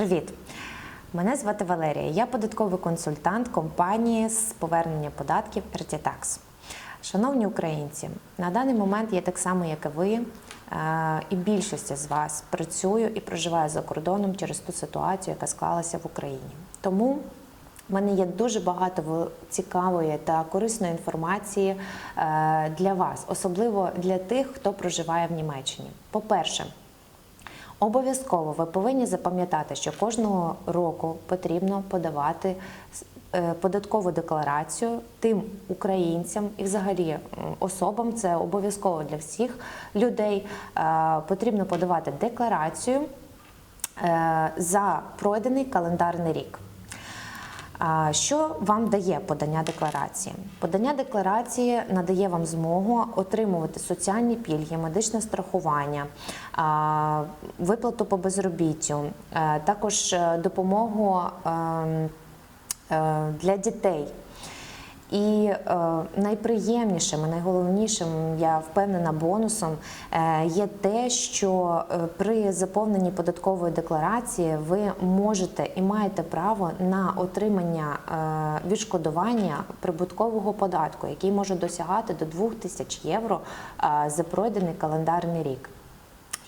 Привіт! Мене звати Валерія. Я податковий консультант компанії з повернення податків RTTax. Шановні українці, на даний момент я так само, як і ви, е, і більшість з вас працюю і проживаю за кордоном через ту ситуацію, яка склалася в Україні. Тому в мене є дуже багато цікавої та корисної інформації е, для вас, особливо для тих, хто проживає в Німеччині. По-перше, Обов'язково ви повинні запам'ятати, що кожного року потрібно подавати е, податкову декларацію тим українцям і взагалі особам. Це обов'язково для всіх людей. е, Потрібно подавати декларацію е, за пройдений календарний рік. Що вам дає подання декларації? Подання декларації надає вам змогу отримувати соціальні пільги, медичне страхування, виплату по безробіттю, е, також е, допомогу ем, е, для дітей. І е, найприємнішим, найголовнішим, я впевнена, бонусом е, є те, що е, при заповненні податкової декларації ви можете і маєте право на отримання відшкодування прибуткового податку, який може досягати до 2000 євро за пройдений календарний рік.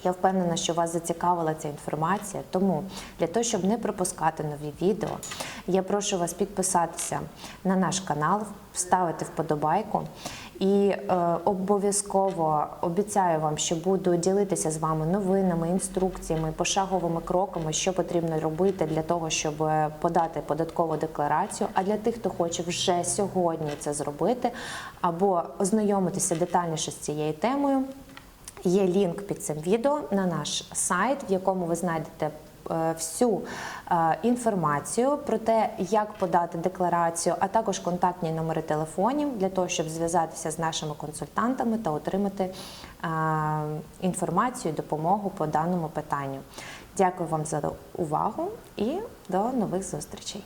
Я впевнена, що вас зацікавила ця інформація. Тому для того, щоб не пропускати нові відео, я прошу вас підписатися на наш канал, вставити вподобайку. І е, обов'язково обіцяю вам, що буду ділитися з вами новинами, інструкціями, пошаговими кроками, що потрібно робити для того, щоб е, подати податкову декларацію. А для тих, хто хоче вже сьогодні це зробити, або ознайомитися детальніше з цією темою. Є лінк під цим відео на наш сайт, в якому ви знайдете е, всю е, інформацію про те, як подати декларацію, а також контактні номери телефонів для того, щоб зв'язатися з нашими консультантами та отримати е, інформацію, допомогу по даному питанню. Дякую вам за увагу і до нових зустрічей.